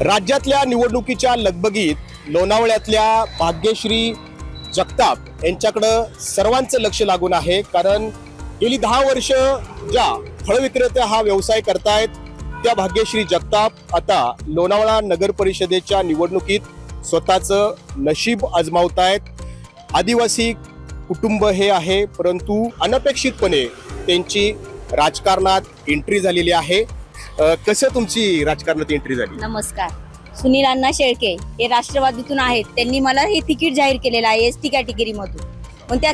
राज्यातल्या निवडणुकीच्या लगबगीत लोणावळ्यातल्या भाग्यश्री जगताप यांच्याकडं सर्वांचं लक्ष लागून आहे. कारण गेली दहा वर्ष ज्या फळविक्रेत्या हा व्यवसाय करतायत त्या भाग्यश्री जगताप आता लोणावळा नगर परिषदेच्या निवडणुकीत स्वतःचं नशीब अजमावतायत आदिवासी कुटुंब हे आहे परंतु अनपेक्षितपणे त्यांची राजकारणात एंट्री झालेली आहे. अ, कसं तुमची राजकारणात एंट्री झाली? नमस्कार. सुनील अण्णा शेळके हे राष्ट्रवादीतून आहेत. त्यांनी मला हे तिकीट जाहीर केलेलं आहे एस टी कॅटेगरीमधून. पण त्या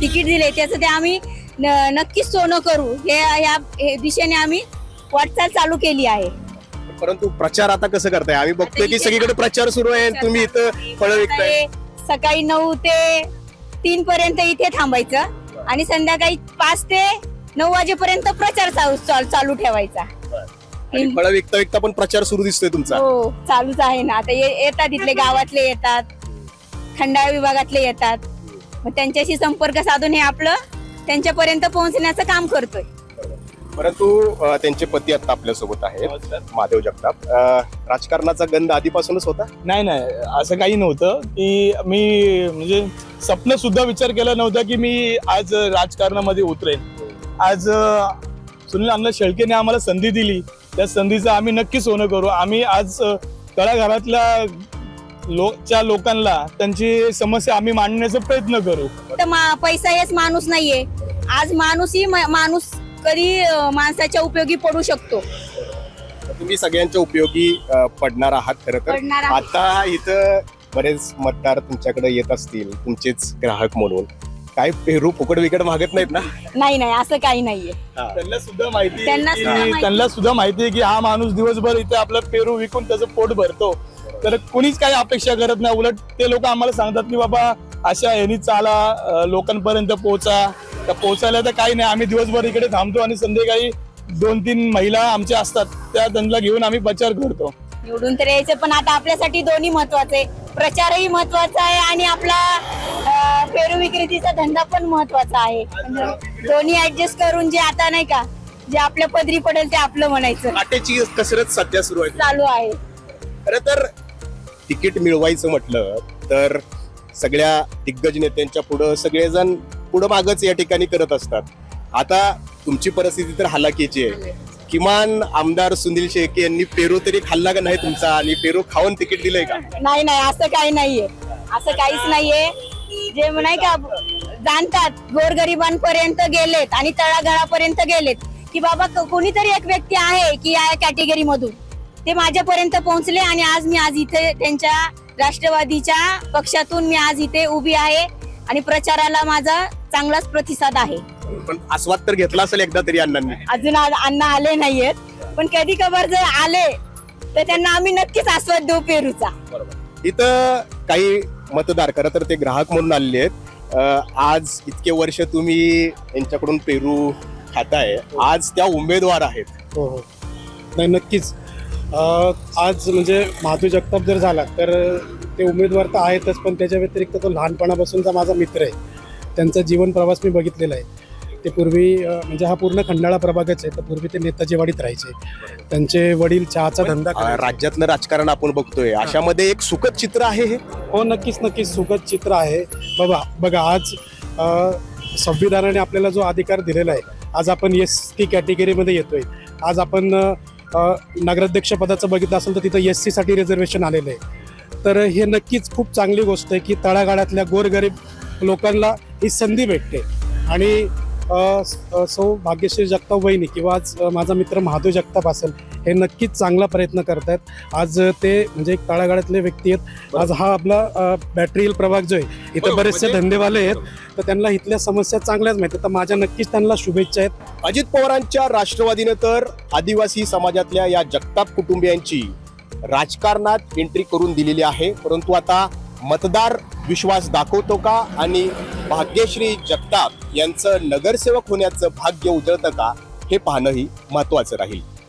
तिकीट दिले त्याचं ते आम्ही न- नक्कीच सोनं करू. हे ह्या हे दिशेने आम्ही वाटचाल चालू केली आहे. परंतु प्रचार आता कसं करताय? आम्ही बघतोय की सगळीकडे प्रचार सुरू आहे तुम्ही इथं फळं विकताय. हे सकाळी नऊ ते तीन पर्यंत इथे थांबायचं. आणि संध्याकाळी पाच ते नऊ वाजेपर्यंत प्रचार चालू चालू- चालू ठेवायचा. आणि फळं विकता विकता पण प्रचार सुरू दिसतोय तुमचा. हो चालूच आहे ना. आता ये- येतात इथले गावातले येतात. खंडाळा विभागातले येतात. मग त्यांच्याशी संपर्क साधून हे आपलं त्यांच्यापर्यंत पोहोचण्याचं काम करतोय. परंतु अ, त्यांचे पती आता आपल्यासोबत आहेत महादेव जगताप. अ, राजकारणाचा गंध आधीपासूनच होता? नाही नाही. असं काही नव्हतं की मी म्हणजे स्वप्न सुद्धा विचार केला नव्हता की मी आज राजकारणामध्ये उतरेन. आज सुनील अण्णा शेळकेने आम्हाला संधी दिली. त्या संधीचं आम्ही नक्की सोनं करू. आम्ही आज तळागाळातल्या लोकच्या लोकांना त्यांची समस्या आम्ही मांडण्याचा प्रयत्न करू. तर मा- पैसा हेच माणूस नाहीये. आज माणूसही म- माणूस कधी माणसाच्या उपयोगी पडू शकतो. तुम्ही सगळ्यांच्या उपयोगी पडणार आहात खरं तर. आता इथं बरेच मतदार तुमच्याकडे येत असतील तुमचेच ग्राहक म्हणून. काय पेरू फुकट विकट मागत नाहीत ना? नाही नाही असं काही नाहीये. त्यांना सुद्धा माहिती त्यांना सुद्धा की- माहिती. त्यांना सुद्धा माहिती आहे की हा माणूस दिवसभर इथे आपलं पेरू विकून त्याचं पोट भरतो. तर कोणीच काही अपेक्षा करत नाही. उलट ते लोक आम्हाला सांगतात की बाबा अशा यांनी चाला अं, लोकांपर्यंत पोहोचा. तर पोहोचायला तर काही नाही. आम्ही दिवसभर इकडे थांबतो आणि संध्याकाळी दोन तीन महिला आमच्या असतात. त्या त्यांना घेऊन आम्ही प्रचार करतो. निवडून तर यायचं पण आता आपल्यासाठी दोन्ही महत्त्वाचे आहे. प्रचारही महत्त्वाचा आहे आणि आपला पेरू विक्रेतीचा धंदा पण महत्त्वाचा आहे. म्हणजे दोन्ही ऍडजस्ट करून जे आता नाही का जे आपल्या पदरी पडेल ते आपलं म्हणायचं. काटेची कसरत सध्या सुरू आहे. चालू आहे. खरं तर तिकीट मिळवायचं म्हटलं तर सगळ्या दिग्गज नेत्यांच्या पुढं सगळेजण पुढं मागच या ठिकाणी करत असतात. आता तुमची परिस्थिती तर हालाकीची आहे. किमान आमदार सुनील शेळके यांनी पेरू तरी खाल्ला का नाही तुमचा? आणि पेरू खाऊन तिकीट दिलंय का? नाही नाही असं काही नाहीये. असं काहीच नाहीये. जे नाही का जाणतात गोरगरिबांपर्यंत गेलेत आणि तळागाळापर्यंत गेलेत की बाबा कोणीतरी एक व्यक्ती आहे की या कॅटेगरी मधून ते माझ्यापर्यंत पोहोचले आणि आज मी आज इथे त्यांच्या राष्ट्रवादीच्या पक्षातून मी आज इथे उभी आहे आणि प्रचाराला माझा चांगलाच प्रतिसाद आहे. पण आस्वाद तर घेतला असेल एकदा तरी अण्णांनी. अजून आज अण्णा आले नाहीयेत पण कधी कबर जर आले तर त्यांना आम्ही नक्कीच आस्वाद देऊ पेरूचा. इथं काही मतदार खरं तर ते ग्राहक म्हणून आलेले आहेत. अं, आज इतके वर्ष तुम्ही यांच्याकडून पेरू खाताय. आज त्या उमेदवार आहेत. हो हो. नाही नक्कीच. अं, आज म्हणजे माधू जगताप जर झाला तर ते उमेदवार तर आहेतच पण त्याच्या व्यतिरिक्त तो लहानपणापासूनचा माझा मित्र आहे. त्यांचा जीवन प्रवास मी बघितलेला आहे. ते पूर्वी म्हणजे हा पूर्ण खंडाळा प्रभागच आहे तर पूर्वी ते नेताजीवाडीत राहायचे. त्यांचे वडील चहाचा धंदा. राज्यातलं राजकारण आपण बघतोय. अशामध्ये एक सुखद चित्र आहे हे? हो नक्कीच नक्कीच. सुखद चित्र आहे. बाबा बघा आज संविधानाने आपल्याला जो अधिकार दिलेला आहे आज आपण एस टी कॅटेगरीमध्ये येतोय. आज आपण नगराध्यक्ष पदाचं बघितलं असेल तर तिथं एस सीसाठी रिझर्वेशन आलेलं आहे. तर हे नक्कीच खूप चांगली गोष्ट आहे की तळागाळातल्या गोरगरीब लोकांना ही संधी भेटते. आणि स- भाग्यश्री जगताप वहिनी किंवा आज माझा मित्र महादेव जगताप असेल हे नक्कीच चांगला प्रयत्न करतायत. आज ते म्हणजे एक तळागाळातले व्यक्ती आहेत. आज हा आपला अ, बॅटरी हिल प्रभाग जो आहे इथे बरेचसे म्हणजे- धंदेवाले आहेत. तर त्यांना इथल्या समस्या चांगल्याच माहिती आहेत. तर माझ्या नक्कीच त्यांना शुभेच्छा आहेत. अजित पवारांच्या राष्ट्रवादीनं तर आदिवासी समाजातल्या या जगताप कुटुंबियांची राजकारणात एंट्री करून दिलेली आहे. परंतु आता मतदार विश्वास दाखवतो का? आणि भाग्यश्री जगताप यांचं नगरसेवक होण्याचं भाग्य उजळतं का? हे पाहणंही महत्वाचं राहील.